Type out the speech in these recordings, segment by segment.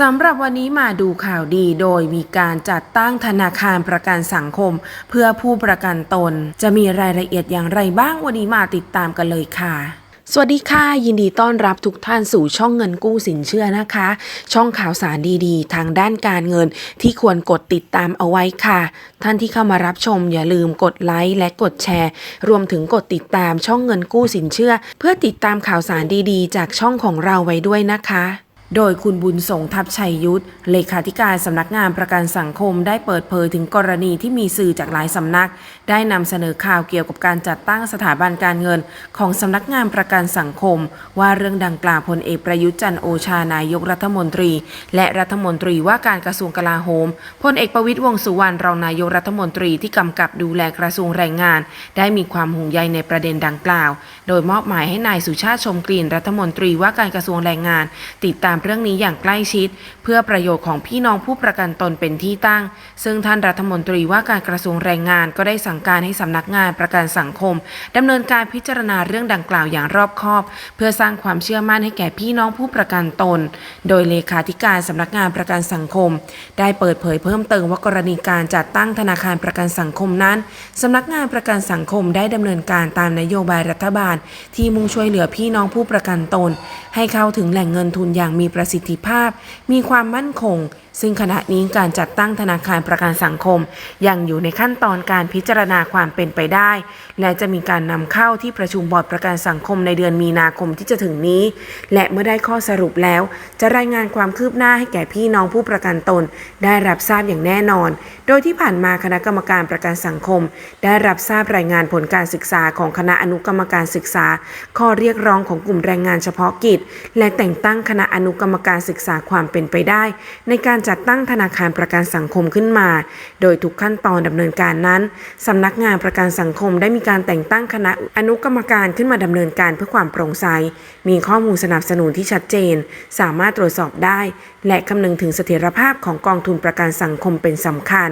สำหรับวันนี้มาดูข่าวดีโดยมีการจัดตั้งธนาคารประกันสังคม เพื่อผู้ประกันตน จะมีรายละเอียดอย่างไรบ้างวันนี้มาติดตามกันเลยค่ะสวัสดีค่ะยินดีต้อนรับทุกท่านสู่ช่องเงินกู้สินเชื่อนะคะ ช่องข่าวสารดีๆ ทางด้านการเงินที่ควรกดติดตามเอาไว้ค่ะ ท่านที่เข้ามารับชมอย่าลืมกดไลค์และกดแชร์ รวมถึงกดติดตามช่องเงินกู้สินเชื่อ เพื่อติดตามข่าวสารดีๆ จากช่องของเราไว้ด้วยนะคะ โดยคุณบุญส่งทัพชัยยุทธเลขาธิการสำนักงานประกันสังคมได้เปิดเผยถึงกรณีที่มีสื่อจากหลายสำนัก ได้นำเสนอข่าวเกี่ยวกับการจัดตั้งสถาบันการเงิน ของสำนักงานประกันสังคม ว่าเรื่องดังกล่าวพลเอกประยุทธ์จันโอชานายกรัฐมนตรี และรัฐมนตรีว่าการกระทรวงกลาโหมพลเอกประวิตยวงสุวรรณรองนายกรัฐมนตรีที่กำกับดูแลกระทรวงแรงงาน ได้มีความห่วงใยในประเด็นดังกล่าว โดยมอบหมายให้นายสุชาติชมกลิ่นรัฐมนตรีว่าการกระทรวงแรงงาน ติดตามเรื่องนี้อย่างใกล้ชิด เพื่อประโยชน์ของพี่น้องผู้ประกันตนเป็นที่ตั้ง ซึ่งท่านรัฐมนตรีว่าการกระทรวงแรงงานก็ได้สั่งการให้สำนักงานประกันสังคมดำเนินการพิจารณาเรื่องดังกล่าวอย่างรอบคอบ เพื่อสร้างความเชื่อมั่นให้แก่พี่น้องผู้ประกันตน โดยเลขาธิการสำนักงานประกันสังคม ได้เปิดเผยเพิ่มเติมว่ากรณีการจัดตั้งธนาคารประกันสังคมนั้นสำนักงานประกันสังคมได้ดำเนินการตามนโยบายรัฐบาล ที่มุ่งช่วยเหลือพี่น้องผู้ประกันตน ให้เข้าถึงแหล่งเงินทุนอย่างมีประสิทธิภาพ มีความมั่นคง ซึ่งขณะนี้การจัดตั้งธนาคารประกันสังคม ยังอยู่ในขั้นตอนการพิจารณาความเป็นไปได้ และจะมีการนำเข้าที่ประชุมบอร์ดประกันสังคมในเดือนมีนาคมที่จะถึงนี้ และเมื่อได้ข้อสรุปแล้ว จะรายงานความคืบหน้าให้แก่พี่น้องผู้ประกันตน ได้รับทราบอย่างแน่นอน โดยที่ผ่านมาคณะกรรมการประกันสังคม ได้รับทราบรายงานผลการศึกษาของคณะอนุกรรมการศึกษา ข้อเรียกร้องของกลุ่มแรงงานเฉพาะกิจ และแต่งตั้งคณะอนุกรรมการศึกษาความเป็นไปได้ ในการจัดตั้งธนาคารประกันสังคมขึ้นมา โดยทุกขั้นตอนดำเนินการนั้นสำนักงานประกันสังคมได้มีการแต่งตั้งคณะอนุกรรมการขึ้นมาดำเนินการเพื่อความโปร่งใส มีข้อมูลสนับสนุนที่ชัดเจน สามารถตรวจสอบได้ และคำนึงถึงเสถียรภาพของกองทุนประกันสังคมเป็นสำคัญ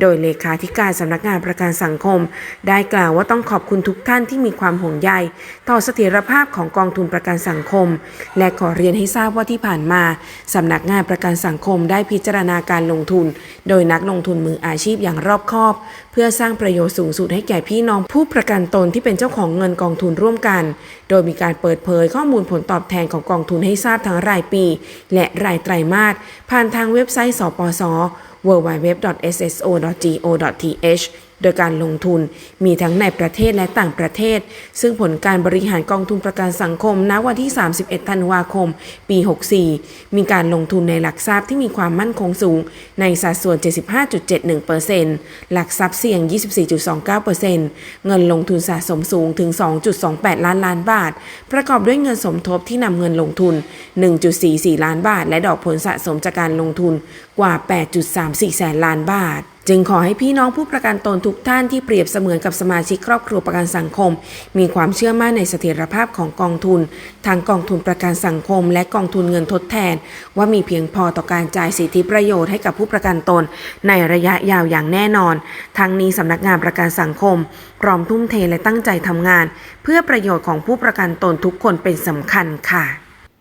โดยเลขาธิการสำนักงานประกันสังคม ได้กล่าวว่าต้องขอบคุณทุกท่านที่มีความห่วงใยต่อเสถียรภาพของกองทุนประกันสังคม และขอเรียนให้ทราบว่าที่ที่ผ่านมา สำนักงานประกันสังคมได้พิจารณาการลงทุน โดยนักลงทุนมืออาชีพอย่างรอบคอบ เพื่อสร้างประโยชน์สูงสุดให้แก่พี่น้องผู้ประกันตนที่เป็นเจ้าของเงินกองทุนร่วมกัน โดยมีการเปิดเผยข้อมูลผลตอบแทนของกองทุนให้ทราบทั้งรายปี และรายไตรมาสผ่านทางเว็บไซต์สปส www.sso.go.th โดยการลงทุนมีทั้งในประเทศและต่างประเทศ ซึ่งผลการบริหารกองทุนประกันสังคม ณ วันที่ 31 ธันวาคม ปี 64 มีการลงทุนในหลักทรัพย์ที่มีความมั่นคงสูง ในสัดส่วน 75.71%หลักทรัพย์เสี่ยง 24.29%เงินลงทุนสะสมสูงถึง 2.28 ล้านล้านบาท ประกอบด้วยเงินสมทบที่นำเงินลงทุน 1.44 ล้านบาท และดอกผลสะสมจากการลงทุน กว่า 8.34 แสนล้านบาท จึงขอให้พี่น้องผู้ประกันตนทุกท่านที่เปรียบเสมือนกับสมาชิกครอบครัวประกันสังคม มีความเชื่อมั่นในเสถียรภาพของกองทุน ทางกองทุนประกันสังคม และกองทุนเงินทดแทน ว่ามีเพียงพอต่อการจ่ายสิทธิประโยชน์ให้กับผู้ประกันตน ในระยะยาวอย่างแน่นอน ทั้งนี้สำนักงานประกันสังคมพร้อมทุ่มเทและตั้งใจทำงาน เพื่อประโยชน์ของผู้ประกันตนทุกคนเป็นสำคัญค่ะ